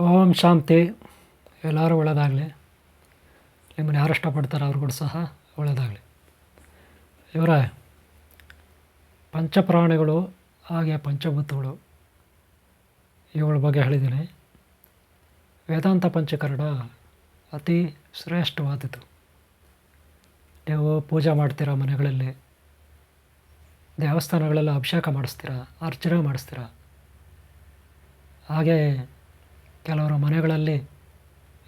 ಓಂ ಶಾಂತಿ. ಎಲ್ಲರೂ ಒಳ್ಳೆಯದಾಗಲಿ ನಿಮ್ಮನ್ನು ಯಾರು ಇಷ್ಟಪಡ್ತಾರೆ ಕೂಡ ಸಹ ಒಳ್ಳೆಯದಾಗಲಿ ಇವರ, ಪಂಚಪ್ರಾಣಿಗಳು ಹಾಗೆ ಪಂಚಭೂತಗಳು. ಇವುಗಳ ಬಗ್ಗೆ ಹೇಳಿದ್ದೀನಿ. ವೇದಾಂತ ಪಂಚಕರಣ ಅತಿ ಶ್ರೇಷ್ಠವಾದದ್ದು. ನೀವು ಪೂಜೆ ಮಾಡ್ತೀರಾ ಮನೆಗಳಲ್ಲಿ? ದೇವಸ್ಥಾನಗಳೆಲ್ಲ ಅಭಿಷೇಕ ಮಾಡಿಸ್ತೀರಾ? ಅರ್ಚನೆ ಮಾಡಿಸ್ತೀರಾ? ಹಾಗೆ ಕೆಲವರು ಮನೆಗಳಲ್ಲಿ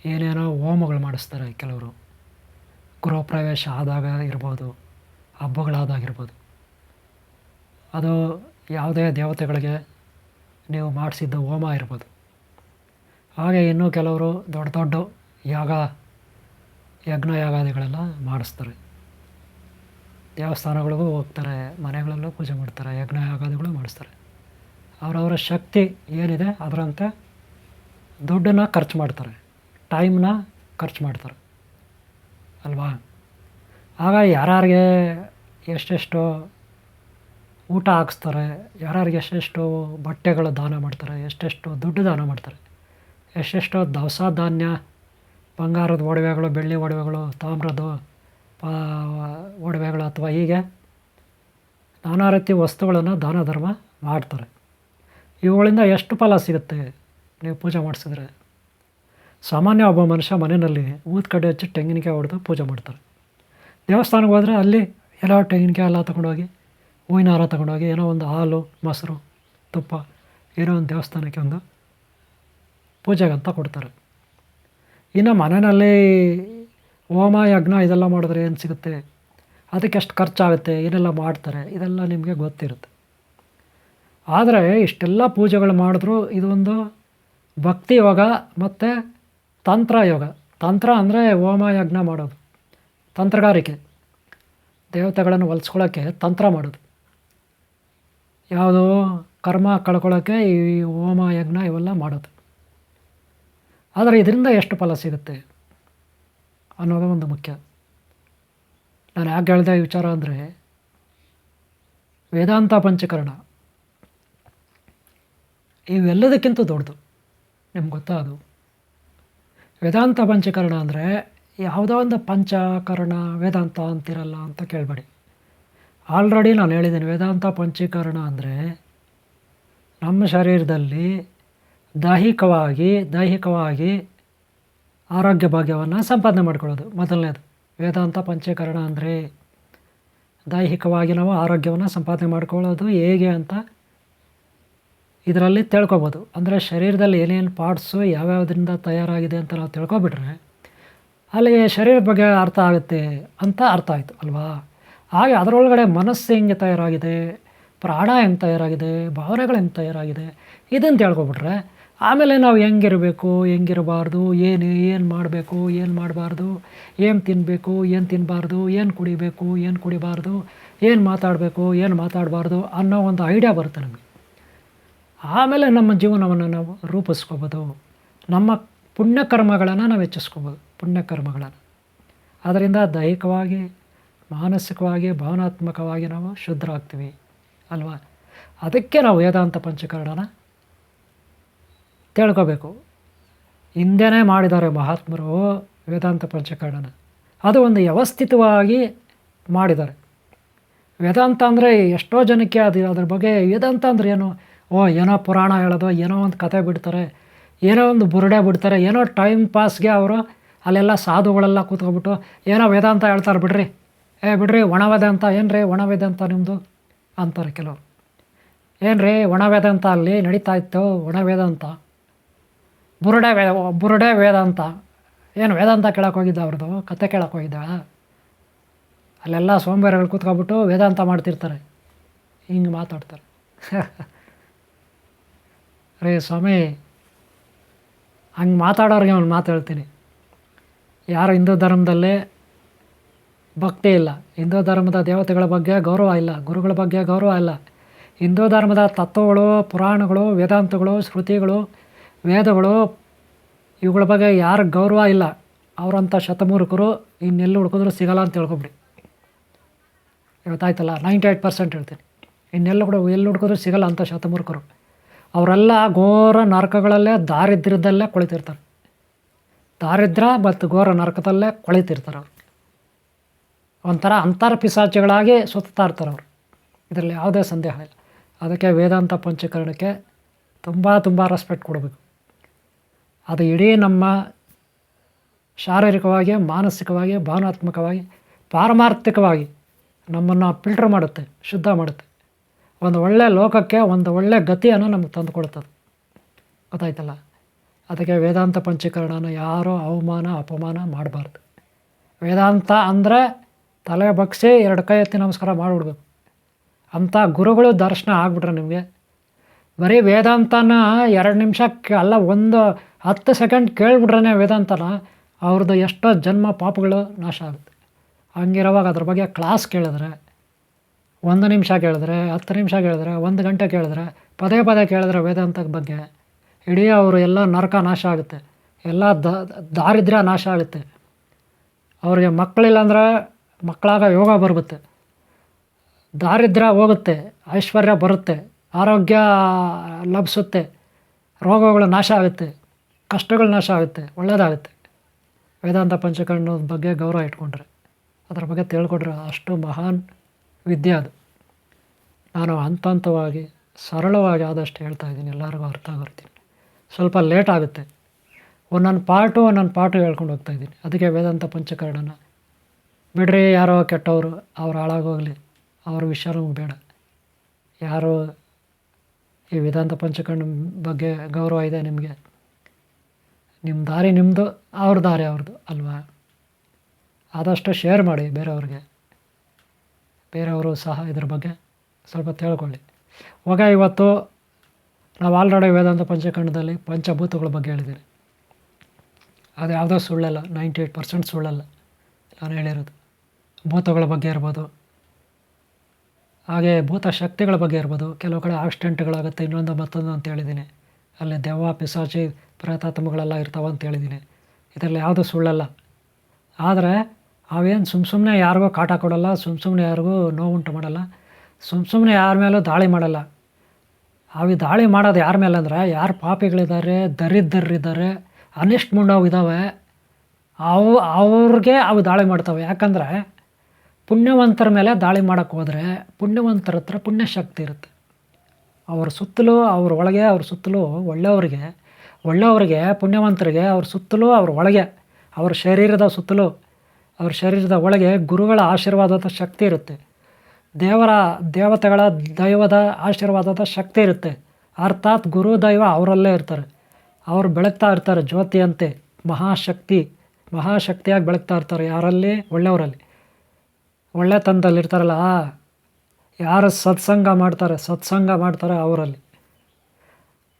ಏನೇನೋ ಹೋಮಗಳು ಮಾಡಿಸ್ತಾರೆ, ಕೆಲವರು ಗೃಹ ಪ್ರವೇಶ ಆದಾಗ ಇರ್ಬೋದು, ಹಬ್ಬಗಳಾದಾಗಿರ್ಬೋದು. ಅದು ಯಾವುದೇ ದೇವತೆಗಳಿಗೆ ನೀವು ಮಾಡಿಸಿದ್ದ ಹೋಮ ಇರ್ಬೋದು. ಹಾಗೆ ಇನ್ನೂ ಕೆಲವರು ದೊಡ್ಡ ದೊಡ್ಡ ಯಾಗ, ಯಜ್ಞ ಯಾಗಾದಿಗಳೆಲ್ಲ ಮಾಡಿಸ್ತಾರೆ. ದೇವಸ್ಥಾನಗಳಿಗೂ ಹೋಗ್ತಾರೆ, ಮನೆಗಳಲ್ಲೂ ಪೂಜೆ ಮಾಡ್ತಾರೆ, ಯಜ್ಞ ಯಾಗಾದಿಗಳು ಮಾಡಿಸ್ತಾರೆ. ಅವರವರ ಶಕ್ತಿ ಏನಿದೆ ಅದರಂತೆ ದುಡ್ಡನ್ನು ಖರ್ಚು ಮಾಡ್ತಾರೆ. ಟೈಮ್ನ ಖರ್ಚು ಮಾಡ್ತಾರೆ. ಅಲ್ವಾ? ಆಗ ಯಾರ್ಯಾರಿಗೆ ಎಷ್ಟೆಷ್ಟು ಊಟ ಹಾಕ್ಸ್ತಾರೆ, ಯಾರ್ಯಾರಿಗೆ ಎಷ್ಟೆಷ್ಟು ಬಟ್ಟೆಗಳು ದಾನ ಮಾಡ್ತಾರೆ, ಎಷ್ಟೆಷ್ಟು ದುಡ್ಡು ದಾನ ಮಾಡ್ತಾರೆ, ಎಷ್ಟೆಷ್ಟು ದವಸ ಧಾನ್ಯ, ಬಂಗಾರದ ಒಡವೆಗಳು, ಬೆಳ್ಳಿ ಒಡವೆಗಳು, ತಾಮ್ರದ ಒಡವೆಗಳು ಅಥವಾ ಹೀಗೆ ನಾನಾ ರೀತಿ ವಸ್ತುಗಳನ್ನು ದಾನ ಧರ್ಮ ಮಾಡ್ತಾರೆ. ಇವುಗಳಿಂದ ಎಷ್ಟು ಫಲ ಸಿಗುತ್ತೆ? ನೀವು ಪೂಜೆ ಮಾಡಿಸಿದ್ರೆ ಸಾಮಾನ್ಯ ಒಬ್ಬ ಮನುಷ್ಯ ಮನೆಯಲ್ಲಿ ಊದ ಕಡೆ ಹಚ್ಚಿ ತೆಂಗಿನಕಾಯಿ ಹೊಡೆದು ಪೂಜೆ ಮಾಡ್ತಾರೆ. ದೇವಸ್ಥಾನಕ್ಕೆ ಹೋದರೆ ಅಲ್ಲಿ ಎಲ್ಲ ತೆಂಗಿನಕಾಯಿ ಎಲ್ಲ ತೊಗೊಂಡೋಗಿ, ಹೂವಿನ ಹಾರ ತೊಗೊಂಡೋಗಿ, ಏನೋ ಒಂದು ಹಾಲು, ಮೊಸರು, ತುಪ್ಪ, ಏನೋ ಒಂದು ದೇವಸ್ಥಾನಕ್ಕೆ ಒಂದು ಪೂಜೆಗಂತ ಕೊಡ್ತಾರೆ. ಇನ್ನು ಮನೆಯಲ್ಲಿ ಹೋಮ, ಯಜ್ಞ ಇದೆಲ್ಲ ಮಾಡಿದ್ರೆ ಏನು ಸಿಗುತ್ತೆ? ಅದಕ್ಕೆ ಎಷ್ಟು ಖರ್ಚಾಗುತ್ತೆ? ಏನೆಲ್ಲ ಮಾಡ್ತಾರೆ? ಇದೆಲ್ಲ ನಿಮಗೆ ಗೊತ್ತಿರುತ್ತೆ. ಆದರೆ ಇಷ್ಟೆಲ್ಲ ಪೂಜೆಗಳು ಮಾಡಿದ್ರು ಇದೊಂದು ಭಕ್ತಿ ಯೋಗ ಮತ್ತು ತಂತ್ರ ಯೋಗ. ತಂತ್ರ ಅಂದರೆ ಹೋಮ ಯಜ್ಞ ಮಾಡೋದು. ತಂತ್ರಗಾರಿಕೆ. ದೇವತೆಗಳನ್ನು ಹೊಲಿಸ್ಕೊಳ್ಳೋಕ್ಕೆ ತಂತ್ರ ಮಾಡೋದು. ಯಾವುದು ಕರ್ಮ ಕಳ್ಕೊಳ್ಳೋಕ್ಕೆ ಈ ಹೋಮ ಯಜ್ಞ ಇವೆಲ್ಲ ಮಾಡೋದು. ಆದರೆ ಇದರಿಂದ ಎಷ್ಟು ಫಲ ಸಿಗುತ್ತೆ ಅನ್ನೋದು ಒಂದು ಮುಖ್ಯ. ನಾನು ಯಾಕೆ ಹೇಳಿದೆ ವಿಚಾರ ಅಂದರೆ ವೇದಾಂತ ಪಂಚಕರಣ ಇವೆಲ್ಲದಕ್ಕಿಂತ ದೊಡ್ಡದು. ನಿಮ್ಗೆ ಗೊತ್ತಾ ಅದು? ವೇದಾಂತ ಪಂಚಕರಣ ಅಂದರೆ ಯಾವುದೋ ಒಂದು ಪಂಚಕರಣ, ವೇದಾಂತ ಅಂತಿರಲ್ಲ ಅಂತ ಕೇಳಬೇಡಿ. ಆಲ್ರೆಡಿ ನಾನು ಹೇಳಿದ್ದೀನಿ, ವೇದಾಂತ ಪಂಚೀಕರಣ ಅಂದರೆ ನಮ್ಮ ಶರೀರದಲ್ಲಿ ದೈಹಿಕವಾಗಿ ದೈಹಿಕವಾಗಿ ಆರೋಗ್ಯ ಭಾಗ್ಯವನ್ನು ಸಂಪಾದನೆ ಮಾಡ್ಕೊಳ್ಳೋದು. ಮೊದಲನೇದು, ವೇದಾಂತ ಪಂಚೀಕರಣ ಅಂದರೆ ದೈಹಿಕವಾಗಿ ನಾವು ಆರೋಗ್ಯವನ್ನು ಸಂಪಾದನೆ ಮಾಡ್ಕೊಳ್ಳೋದು ಹೇಗೆ ಅಂತ ಇದರಲ್ಲಿ ತಿಳ್ಕೊಬೋದು. ಅಂದರೆ ಶರೀರದಲ್ಲಿ ಏನೇನು ಪಾರ್ಟ್ಸು ಯಾವ್ಯಾವುದರಿಂದ ತಯಾರಾಗಿದೆ ಅಂತ ನಾವು ತಿಳ್ಕೊಬಿಟ್ರೆ ಅಲ್ಲಿ ಶರೀರದ ಬಗ್ಗೆ ಅರ್ಥ ಆಗುತ್ತೆ ಅಂತ ಅರ್ಥ ಆಯಿತು, ಅಲ್ವಾ? ಹಾಗೆ ಅದರೊಳಗಡೆ ಮನಸ್ಸು ಹೆಂಗೆ ತಯಾರಾಗಿದೆ, ಪ್ರಾಣ ಹೆಂಗೆ ತಯಾರಾಗಿದೆ, ಭಾವನೆಗಳು ಹೆಂಗೆ ತಯಾರಾಗಿದೆ ಇದನ್ನು ತಿಳ್ಕೊಬಿಟ್ರೆ, ಆಮೇಲೆ ನಾವು ಹೆಂಗಿರಬೇಕು, ಹೆಂಗಿರಬಾರ್ದು, ಏನು ಏನು ಮಾಡಬೇಕು, ಏನು ಮಾಡಬಾರ್ದು, ಏನು ತಿನ್ನಬೇಕು ಏನು ತಿನ್ನಬಾರ್ದು ಏನು ಕುಡಿಬೇಕು, ಏನು ಕುಡಿಬಾರ್ದು, ಏನು ಮಾತಾಡಬೇಕು, ಏನು ಮಾತಾಡಬಾರ್ದು ಅನ್ನೋ ಒಂದು ಐಡಿಯಾ ಬರುತ್ತೆ ನಮಗೆ. ಆಮೇಲೆ ನಮ್ಮ ಜೀವನವನ್ನು ನಾವು ರೂಪಿಸ್ಕೋಬೋದು. ನಮ್ಮ ಪುಣ್ಯಕರ್ಮಗಳನ್ನು ನಾವು ಹೆಚ್ಚಿಸ್ಕೋಬೋದು, ಪುಣ್ಯಕರ್ಮಗಳನ್ನು. ಅದರಿಂದ ದೈಹಿಕವಾಗಿ, ಮಾನಸಿಕವಾಗಿ, ಭಾವನಾತ್ಮಕವಾಗಿ ನಾವು ಶುದ್ಧರಾಗ್ತೀವಿ, ಅಲ್ವಾ? ಅದಕ್ಕೆ ನಾವು ವೇದಾಂತ ಪಂಚಕರಣನ ತಿಳ್ಕೋಬೇಕು. ಹಿಂದೆನೇ ಮಾಡಿದ್ದಾರೆ ಮಹಾತ್ಮರು ವೇದಾಂತ ಪಂಚಕರಣನ. ಅದು ಒಂದು ವ್ಯವಸ್ಥಿತವಾಗಿ ಮಾಡಿದ್ದಾರೆ. ವೇದಾಂತ ಅಂದರೆ ಎಷ್ಟೋ ಜನಕ್ಕೆ ಅದು ಅದ್ರ ಬಗ್ಗೆ ವೇದಾಂತ ಅಂದರೆ ಏನು? ಓ, ಏನೋ ಪುರಾಣ ಹೇಳೋದು, ಏನೋ ಒಂದು ಕತೆ ಬಿಡ್ತಾರೆ, ಏನೋ ಒಂದು ಬುರುಡೆ ಬಿಡ್ತಾರೆ, ಏನೋ ಟೈಮ್ ಪಾಸ್ಗೆ ಅವರು ಅಲ್ಲೆಲ್ಲ ಸಾಧುಗಳೆಲ್ಲ ಕೂತ್ಕೊಬಿಟ್ಟು ಏನೋ ವೇದಾಂತ ಹೇಳ್ತಾರೆ ಬಿಡ್ರಿ. ಏ, ಬಿಡ್ರಿ ಒಣ ವೇದಾಂತ ಏನು ರೀ ಒಣ ವೇದಾಂತ ನಿಮ್ಮದು ಅಂತಾರೆ ಕೆಲವರು. ಏನು ರೀ ಒಣ ವೇದಾಂತ ಅಲ್ಲಿ ನಡೀತಾ ಇತ್ತು ಒಣ ವೇದಾಂತ ಬುರುಡೆ ವೇದ ಬುರುಡೆ ವೇದಾಂತ. ಏನು ವೇದಾಂತ ಕೇಳಕ್ಕೆ ಹೋಗಿದ್ದೆ ಅವ್ರದ್ದು ಕತೆ ಕೇಳಕ್ಕೆ ಹೋಗಿದ್ದ? ಅಲ್ಲೆಲ್ಲ ಸೋಮವಾರಗಳು ಕೂತ್ಕೊಬಿಟ್ಟು ವೇದಾಂತ ಮಾಡ್ತಿರ್ತಾರೆ. ಹಿಂಗೆ ಮಾತಾಡ್ತಾರೆ. ರೇ ಸ್ವಾಮಿ, ಹಂಗೆ ಮಾತಾಡೋರಿಗೆ ಒಂದು ಮಾತು ಹೇಳ್ತೀನಿ. ಯಾರು ಹಿಂದೂ ಧರ್ಮದಲ್ಲೇ ಭಕ್ತಿ ಇಲ್ಲ. ಹಿಂದೂ ಧರ್ಮದ ದೇವತೆಗಳ ಬಗ್ಗೆ ಗೌರವ ಇಲ್ಲ. ಗುರುಗಳ ಬಗ್ಗೆ ಗೌರವ ಇಲ್ಲ. ಹಿಂದೂ ಧರ್ಮದ ತತ್ವಗಳು, ಪುರಾಣಗಳು, ವೇದಾಂತಗಳು ಶ್ರುತಿಗಳು ವೇದಗಳು, ಇವುಗಳ ಬಗ್ಗೆ ಯಾರು ಗೌರವ ಇಲ್ಲ. ಅವರಂಥ ಶತಮೂರ್ಖರು ಇನ್ನೆಲ್ಲಿ ಹುಡ್ಕಿದ್ರು ಸಿಗಲ್ಲ ಅಂತ ತಿಳ್ಕೊಬಿಡಿ ಇವತ್ತಾಯ್ತಲ್ಲ? ನೈಂಟಿ ಏಯ್ಟ್ ಪರ್ಸೆಂಟ್ ಹೇಳ್ತೀನಿ. ಇನ್ನೆಲ್ಲ ಕೂಡ ಎಲ್ಲಿ ಹುಡ್ಕಿದ್ರು ಸಿಗಲ್ಲ ಅಂಥ ಶತಮೂರ್ಖರು. ಅವರೆಲ್ಲ ಘೋರ ನರಕಗಳಲ್ಲೇ ದಾರಿದ್ರ್ಯದಲ್ಲೇ ಕೊಳಿತಿರ್ತಾರೆ. ದಾರಿದ್ರ ಮತ್ತು ಘೋರ ನರಕದಲ್ಲೇ ಕೊಳಿತಿರ್ತಾರೆ ಅವರು. ಒಂಥರ ಅಂತರ ಪಿಸಾಚಿಗಳಾಗಿ ಸುತ್ತಾ ಇರ್ತಾರೆ ಅವರು. ಇದರಲ್ಲಿ ಯಾವುದೇ ಸಂದೇಹ ಇಲ್ಲ. ಅದಕ್ಕೆ ವೇದಾಂತ ಪಂಚೀಕರಣಕ್ಕೆ ತುಂಬ ತುಂಬ ರೆಸ್ಪೆಕ್ಟ್ ಕೊಡಬೇಕು. ಅದು ಇಡೀ ನಮ್ಮ ಶಾರೀರಿಕವಾಗಿ, ಮಾನಸಿಕವಾಗಿ, ಭಾವನಾತ್ಮಕವಾಗಿ, ಪಾರಮಾರ್ಥಿಕವಾಗಿ ನಮ್ಮನ್ನು ಫಿಲ್ಟರ್ ಮಾಡುತ್ತೆ, ಶುದ್ಧ ಮಾಡುತ್ತೆ. ಒಂದು ಒಳ್ಳೆ ಲೋಕಕ್ಕೆ ಒಂದು ಒಳ್ಳೆ ಗತಿಯನ್ನು ನಮಗೆ ತಂದು ಕೊಡ್ತದೆ ಗೊತ್ತಾಯ್ತಲ್ಲ? ಅದಕ್ಕೆ ವೇದಾಂತ ಪಂಚೀಕರಣನ ಯಾರೂ ಅವಮಾನ, ಅಪಮಾನ ಮಾಡಬಾರ್ದು. ವೇದಾಂತ ಅಂದರೆ ತಲೆ ಬಗ್ಸಿ ಎರಡು ಕೈ ಎತ್ತಿ ನಮಸ್ಕಾರ ಮಾಡಿಬಿಡ್ಬೇಕು. ಅಂಥ ಗುರುಗಳು ದರ್ಶನ ಆಗ್ಬಿಟ್ರೆ ನಿಮಗೆ. ಬರೀ ವೇದಾಂತನ ಎರಡು ನಿಮಿಷಕ್ಕೆ ಅಲ್ಲ, ಒಂದು ಹತ್ತು ಸೆಕೆಂಡ್ ಕೇಳಿಬಿಟ್ರೆ ವೇದಾಂತನ, ಅವ್ರದ್ದು ಎಷ್ಟೋ ಜನ್ಮ ಪಾಪಗಳು ನಾಶ ಆಗುತ್ತೆ. ಹಂಗಿರುವಾಗ ಅದ್ರ ಬಗ್ಗೆ ಕ್ಲಾಸ್ ಕೇಳಿದ್ರೆ ಒಂದು ನಿಮಿಷ ಕೇಳಿದ್ರೆ, ಹತ್ತು ನಿಮಿಷ ಕೇಳಿದ್ರೆ, ಒಂದು ಗಂಟೆ ಕೇಳಿದ್ರೆ, ಪದೇ ಪದೇ ಕೇಳಿದ್ರೆ ವೇದಾಂತದ ಬಗ್ಗೆ. ಇಡೀ ಅವರು ಎಲ್ಲ ನರಕ ನಾಶ ಆಗುತ್ತೆ. ಎಲ್ಲ ದಾರಿದ್ರ್ಯ ನಾಶ ಆಗುತ್ತೆ. ಅವ್ರಿಗೆ ಮಕ್ಕಳಿಲ್ಲ ಅಂದ್ರೆ ಮಕ್ಕಳಾಗ ಯೋಗ ಬರುತ್ತೆ. ದಾರಿದ್ರ್ಯ ಹೋಗುತ್ತೆ, ಐಶ್ವರ್ಯ ಬರುತ್ತೆ, ಆರೋಗ್ಯ ಲಭಿಸುತ್ತೆ, ರೋಗಗಳು ನಾಶ ಆಗುತ್ತೆ, ಕಷ್ಟಗಳು ನಾಶ ಆಗುತ್ತೆ ಒಳ್ಳೆಯದಾಗುತ್ತೆ ವೇದಾಂತ ಪಂಚಕರ್ಣದ ಬಗ್ಗೆ ಗೌರವ ಇಟ್ಕೊಂಡ್ರೆ. ಅದರ ಬಗ್ಗೆ ತಿಳ್ಕೊಂಡ್ರೆ ಅಷ್ಟು ಮಹಾನ್ ವಿದ್ಯೆ ಅದು. ನಾನು ಹಂತ ಹಂತವಾಗಿ ಸರಳವಾಗಿ ಆದಷ್ಟು ಹೇಳ್ತಾ ಇದ್ದೀನಿ, ಎಲ್ಲರಿಗೂ ಅರ್ಥ ಬರ್ತೀನಿ ಸ್ವಲ್ಪ ಲೇಟ್ ಆಗುತ್ತೆ. ಒಂದೊಂದು ಪಾಟು ಒಂದೊಂದು ಪಾರ್ಟು ಹೇಳ್ಕೊಂಡು ಹೋಗ್ತಾ ಇದ್ದೀನಿ. ಅದಕ್ಕೆ ವೇದಾಂತ ಪಂಚಕರಣನ ಬಿಡ್ರಿ ಯಾರೋ ಕೆಟ್ಟವರು, ಅವ್ರು ಹಾಳಾಗೋಗಲಿ, ಅವ್ರ ವಿಷಯ ಬೇಡ. ಯಾರು ಈ ವೇದಾಂತ ಪಂಚಕರಣ ಬಗ್ಗೆ ಗೌರವ ಇದೆ ನಿಮಗೆ. ನಿಮ್ಮ ದಾರಿ ನಿಮ್ಮದು ಅವ್ರ ದಾರಿ ಅವ್ರದ್ದು, ಅಲ್ವಾ? ಆದಷ್ಟು ಶೇರ್ ಮಾಡಿ ಬೇರೆಯವ್ರಿಗೆ. ಬೇರೆಯವರು ಸಹ ಇದ್ರ ಬಗ್ಗೆ ಸ್ವಲ್ಪ ತಿಳ್ಕೊಳ್ಳಿ. ಹೋಗ ಇವತ್ತು ನಾವು ಆಲ್ರೆಡಿ ವೇದಾಂತ ಪಂಚಖಂಡದಲ್ಲಿ ಪಂಚಭೂತಗಳ ಬಗ್ಗೆ ಹೇಳಿದ್ದೀನಿ. ಅದು ಯಾವುದೋ ಸುಳ್ಳಲ್ಲ ನೈಂಟಿ ಏಯ್ಟ್ ಪರ್ಸೆಂಟ್ ಸುಳ್ಳಲ್ಲ ನಾನು ಹೇಳಿರೋದು. ಭೂತಗಳ ಬಗ್ಗೆ ಇರ್ಬೋದು, ಹಾಗೆ ಭೂತ ಶಕ್ತಿಗಳ ಬಗ್ಗೆ ಇರ್ಬೋದು, ಕೆಲವು ಕಡೆ ಆಕ್ಸಿಡೆಂಟ್ಗಳಾಗುತ್ತೆ, ಇನ್ನೊಂದು ಮತ್ತೊಂದು ಅಂತ ಹೇಳಿದ್ದೀನಿ. ಅಲ್ಲಿ ದೆವ್ವ, ಪಿಸಾಚಿ, ಪ್ರೇತಾತ್ಮಗಳೆಲ್ಲ ಇರ್ತಾವೆ ಅಂತ ಹೇಳಿದ್ದೀನಿ. ಇದರಲ್ಲಿ ಯಾವುದೂ ಸುಳ್ಳಲ್ಲ. ಆದರೆ ಅವೇನು ಸುಮ್ಮ ಸುಮ್ಮನೆ ಯಾರಿಗೂ ಕಾಟ ಕೊಡಲ್ಲ ಸುಮ್ಮ ಸುಮ್ಮನೆ ಯಾರಿಗೂ ನೋವುಂಟು ಮಾಡಲ್ಲ ಸುಮ್ಮ ಸುಮ್ಮನೆ ಯಾರ ಮೇಲೂ ದಾಳಿ ಮಾಡಲ್ಲ. ಅವು ದಾಳಿ ಮಾಡೋದು ಯಾರ ಮೇಲೆ ಅಂದರೆ, ಯಾರು ಪಾಪಿಗಳಿದ್ದಾರೆ ದರಿದ್ರರಿದ್ದಾರೆ ಅನಿಷ್ಟ ಮುಂಡವು ಇದ್ದಾವೆ ಅವು, ಅವ್ರಿಗೆ ಅವು ದಾಳಿ ಮಾಡ್ತವೆ. ಯಾಕಂದರೆ ಪುಣ್ಯವಂತರ ಮೇಲೆ ದಾಳಿ ಮಾಡೋಕ್ಕೆ ಹೋದರೆ ಪುಣ್ಯವಂತರ ಹತ್ರ ಪುಣ್ಯಶಕ್ತಿ ಇರುತ್ತೆ. ಅವ್ರ ಸುತ್ತಲೂ, ಅವ್ರ ಒಳಗೆ, ಅವ್ರ ಸುತ್ತಲೂ ಒಳ್ಳೆಯವ್ರಿಗೆ ಒಳ್ಳೆಯವ್ರಿಗೆ, ಪುಣ್ಯವಂತರಿಗೆ ಅವ್ರ ಸುತ್ತಲೂ, ಅವ್ರ ಒಳಗೆ, ಅವ್ರ ಶರೀರದ ಸುತ್ತಲೂ ಅವ್ರ ಶರೀರದ ಒಳಗೆ ಗುರುಗಳ ಆಶೀರ್ವಾದದ ಶಕ್ತಿ ಇರುತ್ತೆ. ದೇವರ, ದೇವತೆಗಳ ದೈವದ ಆಶೀರ್ವಾದದ ಶಕ್ತಿ ಇರುತ್ತೆ. ಅರ್ಥಾತ್ ಗುರು, ದೈವ ಅವರಲ್ಲೇ ಇರ್ತಾರೆ. ಅವರು ಬೆಳಗ್ತಾ ಇರ್ತಾರೆ ಜ್ಯೋತಿಯಂತೆ. ಮಹಾಶಕ್ತಿ, ಮಹಾಶಕ್ತಿಯಾಗಿ ಬೆಳಗ್ತಾ ಇರ್ತಾರೆ. ಯಾರಲ್ಲಿ? ಒಳ್ಳೆಯವರಲ್ಲಿ. ಒಳ್ಳೆ ತಂದಲ್ಲಿ ಇರ್ತಾರಲ್ಲ ಯಾರು ಸತ್ಸಂಗ ಮಾಡ್ತಾರೆ ಸತ್ಸಂಗ ಮಾಡ್ತಾರೆ ಅವರಲ್ಲಿ.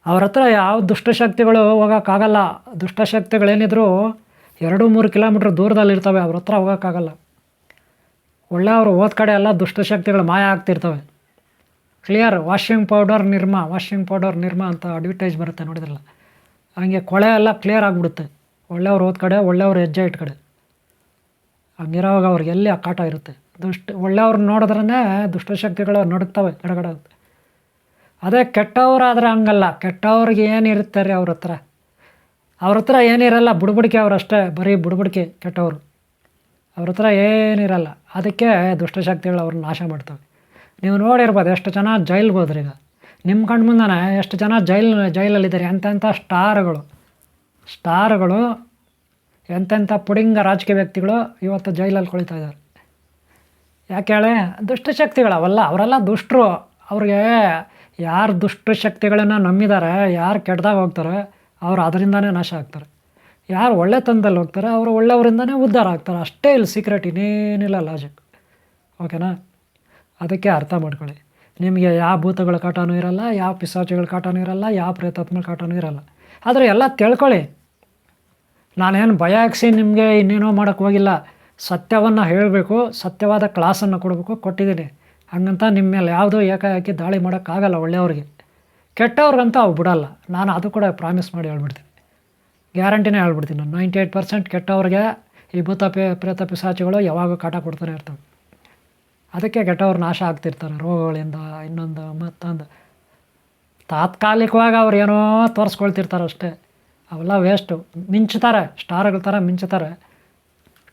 ಅವ್ರ ಹತ್ರ ಯಾವ ದುಷ್ಟಶಕ್ತಿಗಳು ಹೋಗೋಕ್ಕಾಗಲ್ಲ. ದುಷ್ಟಶಕ್ತಿಗಳೇನಿದ್ರು ಎರಡು ಮೂರು ಕಿಲೋಮೀಟ್ರ್ ದೂರದಲ್ಲಿರ್ತವೆ ಅವ್ರ ಹತ್ರ ಹೋಗೋಕ್ಕಾಗಲ್ಲ. ಒಳ್ಳೆಯವರು ಹೋದ ಕಡೆ ಎಲ್ಲ ದುಷ್ಟಶಕ್ತಿಗಳು ಮಾಯ ಆಗ್ತಿರ್ತವೆ. Clear washing powder Nirma washing powder Nirma ಅಂತ ಅಡ್ವರ್ಟೈಸ್ ಬರುತ್ತೆ ನೋಡಿದ್ರಲ್ಲ? ಹಂಗೆ ಕೊಳೆ ಎಲ್ಲ ಕ್ಲಿಯರ್ ಆಗಿಬಿಡುತ್ತೆ. ಒಳ್ಳೆಯವ್ರು ಹೋದ ಕಡೆ, ಒಳ್ಳೆಯವ್ರು ಹೆಜ್ಜೆ ಇಟ್ಟ ಕಡೆ. ಹಂಗಿರೋವಾಗ ಅವ್ರಿಗೆ ಎಲ್ಲಿ ಕಾಟ ಇರುತ್ತೆ? ದುಷ್ಟ ಒಳ್ಳೆಯವ್ರನ್ನ ನೋಡಿದ್ರೇ ದುಷ್ಟಶಕ್ತಿಗಳು ನಡುಕ್ತವೆ ಗಡಗಡ ಅದೇ ಕೆಟ್ಟವರಾದರೆ ಹಂಗಲ್ಲ. ಕೆಟ್ಟವ್ರಿಗೆ ಏನಿರುತ್ತೆ ರೀ ಅವ್ರ ಹತ್ರ? ಅವ್ರ ಹತ್ರ ಏನಿರಲ್ಲ ಬುಡ್ಬುಡಿಕೆ ಅವರಷ್ಟೇ ಬರೀ ಬುಡಬುಡಿಕೆ ಕೆಟ್ಟವರು. ಅವ್ರ ಹತ್ರ ಏನಿರಲ್ಲ ಅದಕ್ಕೆ ದುಷ್ಟಶಕ್ತಿಗಳು ಅವ್ರನ್ನ ನಾಶ ಮಾಡ್ತವೆ. ನೀವು ನೋಡಿರ್ಬೋದು ಎಷ್ಟು ಜನ ಜೈಲ್ಗೆ ಈಗ. ನಿಮ್ಮ ಕಣ್ಣು ಮುಂದೆ ಎಷ್ಟು ಜನ ಜೈಲ್, ಜೈಲಲ್ಲಿದ್ದಾರೆ. ಎಂತೆಂಥ ಸ್ಟಾರ್ಗಳು. ಸ್ಟಾರ್ಗಳು, ಎಂತೆಂಥ ಪುಡಿಂಗ ರಾಜಕೀಯ ವ್ಯಕ್ತಿಗಳು ಇವತ್ತು ಜೈಲಲ್ಲಿ ಕುಳಿತಾ ಇದ್ದಾರೆ. ಯಾಕೆ ಹೇಳಿ, ದುಷ್ಟಶಕ್ತಿಗಳು ಅವಲ್ಲ, ಅವರೆಲ್ಲ ದುಷ್ಟರು. ಅವ್ರಿಗೆ ಯಾರು ದುಷ್ಟಶಕ್ತಿಗಳನ್ನು ನಂಬಿದ್ದಾರೆ ಯಾರು ಕೆಟ್ಟದಾಗ ಹೋಗ್ತಾರೆ ಅವ್ರು ಅದರಿಂದನೇ ನಾಶ ಆಗ್ತಾರೆ. ಯಾರು ಒಳ್ಳೆ ಒಳ್ಳೆತನದಲ್ಲಿ ಹೋಗ್ತಾರೆ, ಅವರು ಒಳ್ಳೆಯವರಿಂದನೇ ಉದ್ಧಾರ ಆಗ್ತಾರೆ. ಅಷ್ಟೇ ಇಲ್ಲಿ ಸೀಕ್ರೆಟ್ ಇನ್ನೇನಿಲ್ಲ ಲಾಜಿಕ್ ಓಕೆನಾ ಅದಕ್ಕೆ ಅರ್ಥ ಮಾಡ್ಕೊಳ್ಳಿ. ನಿಮಗೆ ಯಾವ ಭೂತಗಳ ಕಾಟನೂ ಇರಲ್ಲ, ಯಾವ ಪಿಸಾಚಿಗಳ ಕಾಟನೂ ಇರಲ್ಲ, ಯಾವ ಪ್ರೇತಾತ್ಮಗಳ ಕಾಟನೂ ಇರಲ್ಲ. ಆದರೆ ಎಲ್ಲ ತಿಳ್ಕೊಳ್ಳಿ. ನಾನೇನು ಭಯ ಹಾಕ್ಸಿ ನಿಮಗೆ ಇನ್ನೇನೋ ಮಾಡೋಕ್ಕೆ ಹೋಗಿಲ್ಲ. ಸತ್ಯವನ್ನು ಹೇಳಬೇಕು, ಸತ್ಯವಾದ ಕ್ಲಾಸನ್ನು ಕೊಡಬೇಕು, ಕೊಟ್ಟಿದ್ದೀನಿ. ಹಂಗಂತ ನಿಮ್ಮ ಮೇಲೆ ಯಾವುದೋ ಏಕಾಏಕಿ ದಾಳಿ ಮಾಡೋಕ್ಕಾಗಲ್ಲ ಒಳ್ಳೆಯವ್ರಿಗೆ. ಕೆಟ್ಟವ್ರಿಗಂತ ಅವು ಬಿಡಲ್ಲ. ನಾನು ಅದು ಕೂಡ ಪ್ರಾಮಿಸ್ ಮಾಡಿ ಹೇಳ್ಬಿಡ್ತೀನಿ. ಗ್ಯಾರಂಟಿನೇ ಹೇಳ್ಬಿಡ್ತೀನಿ ನಾನು. ನೈಂಟಿ ಏಯ್ಟ್ ಪರ್ಸೆಂಟ್ ಕೆಟ್ಟವ್ರಿಗೆ ಈ ಭೂತ ಪೇ, ಪ್ರೇತ ಪಿಸಾಚಿಗಳು ಯಾವಾಗ ಕಾಟ ಕೊಡ್ತಾನೆ ಇರ್ತವೆ. ಅದಕ್ಕೆ ಕೆಟ್ಟವ್ರು ನಾಶ ಆಗ್ತಿರ್ತಾರೆ. ರೋಗಗಳಿಂದ ಇನ್ನೊಂದು, ಮತ್ತೊಂದು. ತಾತ್ಕಾಲಿಕವಾಗಿ ಅವ್ರು ಏನೋ ತೋರಿಸ್ಕೊಳ್ತಿರ್ತಾರೆ ಅಷ್ಟೇ. ಅವೆಲ್ಲ ವೇಸ್ಟು ಮಿಂಚ್ತಾರೆ. ಸ್ಟಾರ್ಗಳ ಥರ ಮಿಂಚ್ತಾರೆ.